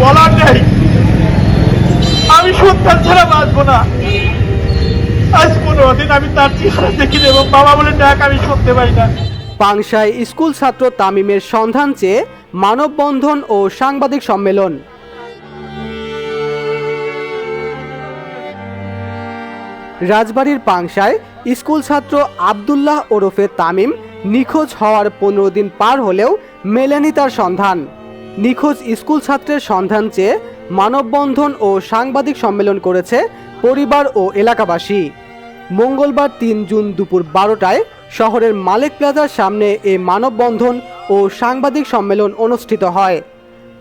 বলার নেই। আমি সন্তান ছাড়া বাঁচবো না। আজ পনেরো দিন আমি তার চেহারা দেখি এবং বাবা বলে ডাক আমি শুনতে পাই না। পাংশায় স্কুল ছাত্র তামিমের সন্ধান চেয়ে মানববন্ধন ও সাংবাদিক সম্মেলন। রাজবাড়ির পাংশায় স্কুল ছাত্র আবদুল্লাহ ওরফে তামিম নিখোঁজ হওয়ার পনেরো দিন পার হলেও মেলেনি তার সন্ধান। নিখোঁজ স্কুল ছাত্রের সন্ধান চেয়ে মানববন্ধন ও সাংবাদিক সম্মেলন করেছে পরিবার ও এলাকাবাসী। মঙ্গলবার তিন জুন দুপুর বারোটায় শহরের মালিক প্লাজার সামনে এ মানববন্ধন ও সাংবাদিক সম্মেলন অনুষ্ঠিত হয়।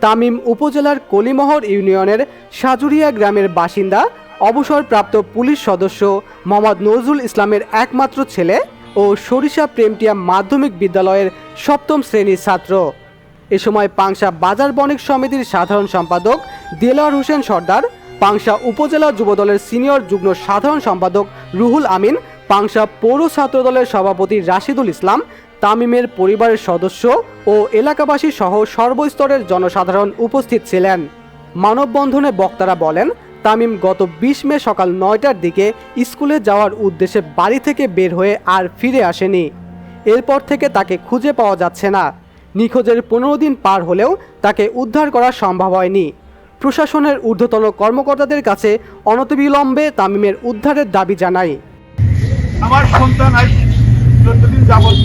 তামিম উপজেলার কলিমহর ইউনিয়নের সাজুরিয়া গ্রামের বাসিন্দা, অবসরপ্রাপ্ত পুলিশ সদস্য মোহাম্মদ নজরুল ইসলামের একমাত্র ছেলে ও সরিষা প্রেমটিয়া মাধ্যমিক বিদ্যালয়ের সপ্তম শ্রেণির ছাত্র। এ সময় পাংশা বাজার বণিক সমিতির সাধারণ সম্পাদক দেলাওয়ার হোসেন সর্দার, পাংশা উপজেলা যুবদলের সিনিয়র যুগ্ম সাধারণ সম্পাদক রুহুল আমিন, পাংশা পৌর ছাত্রদলের সভাপতি রাশিদুল ইসলাম, তামিমের পরিবারের সদস্য ও এলাকাবাসী সহ সর্বস্তরের জনসাধারণ উপস্থিত ছিলেন। মানববন্ধনে বক্তারা বলেন, তামিম গত বিশ মে সকাল নয়টার দিকে স্কুলে যাওয়ার উদ্দেশ্যে বাড়ি থেকে বের হয়ে আর ফিরে আসেনি। এরপর থেকে তাকে খুঁজে পাওয়া যাচ্ছে না। নিখোঁজের পনেরো দিন পার হলেও তাকে উদ্ধার করা সম্ভব হয়নি। প্রশাসনের ঊর্ধ্বতন কর্মকর্তাদের কাছে অনতিবিলম্বে তামিমের উদ্ধারের দাবি জানাই আমার সন্তান আজ চোদ্দ দিন যাবৎ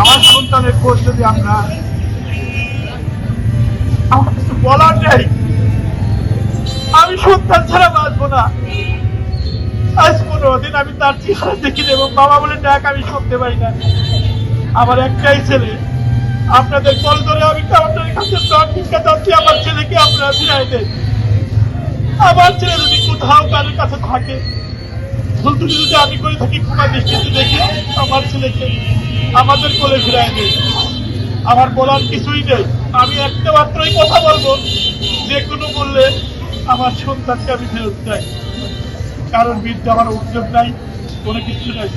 আমার সন্তানের খোঁজ যদি আমরা বলার নেই। আমি সন্তান ছাড়া বাঁচবো না। আজ পনেরো দিন আমি তার চেহারা দেখি এবং বাবা বলে ডাক আমি শুনতে পাই না। আমার একটাই ছেলে। আপনাদের কল ধরে আমি আপনাদের কাছে দর ভিক্ষা চাচ্ছি আমার ছেলেকে আপনারা ফিরাই দেন। আমার ছেলে যদি কোথাও কারোর কাছে থাকে ভুল ত্রুটি যদি আমি করে থাকি কোনা দৃষ্টিতে দেখি আমার ছেলেকে আমাদের কোলে ফিরাই দেয় আমার বলার কিছুই নেই। আমি একটা মাত্রই কথা বলব। যে কোনো বললে আমার সন্তানকে আমি ফেরত চাই। কারণ বিদ্যা আমার উদ্যোগ নাই, কোনো কিছু নাই।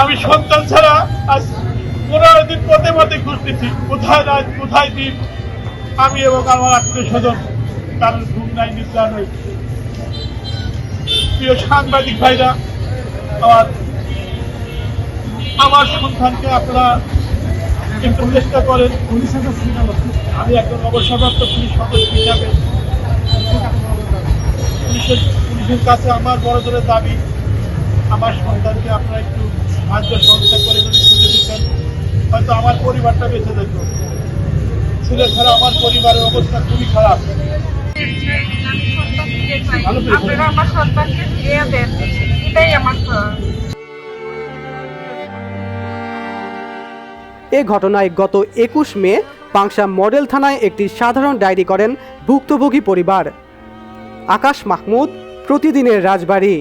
আমি সন্তান ছাড়া আজ পনেরো দিন পথে পথে ঘুরতেছি কোথায় রাত, কোথায় দিন। আমি এবং আমার আত্মীয় স্বজন কারোর ঘুম নাই, নিদ্রা নেই। প্রিয় সাংবাদিক ভাইরা, আমার আমার সন্তানকে আপনারা একটু চেষ্টা করেন। আমি একজন অবসরপ্রাপ্ত পুলিশ সদস্য হিসাবে। পুলিশের পুলিশের কাছে আমার বড় ধরে দাবি আমার সন্তানকে আপনারা একটু সাহায্য সহযোগিতা করে যদি খুঁজে দিতেন হয়তো আমার পরিবারটা বেঁচে যেত। ছেলে ছাড়া আমার পরিবারের অবস্থা খুবই খারাপ। আপনারা আমার সন্তানকে ফিরিয়ে দেন। এটাই আমার এ ঘটনায় গত একুশ মে পাংশা মডেল থানায় একটি সাধারণ ডায়েরি করেন ভুক্তভোগী পরিবার। আকাশ মাহমুদ প্রতিদিনের রাজবাড়ি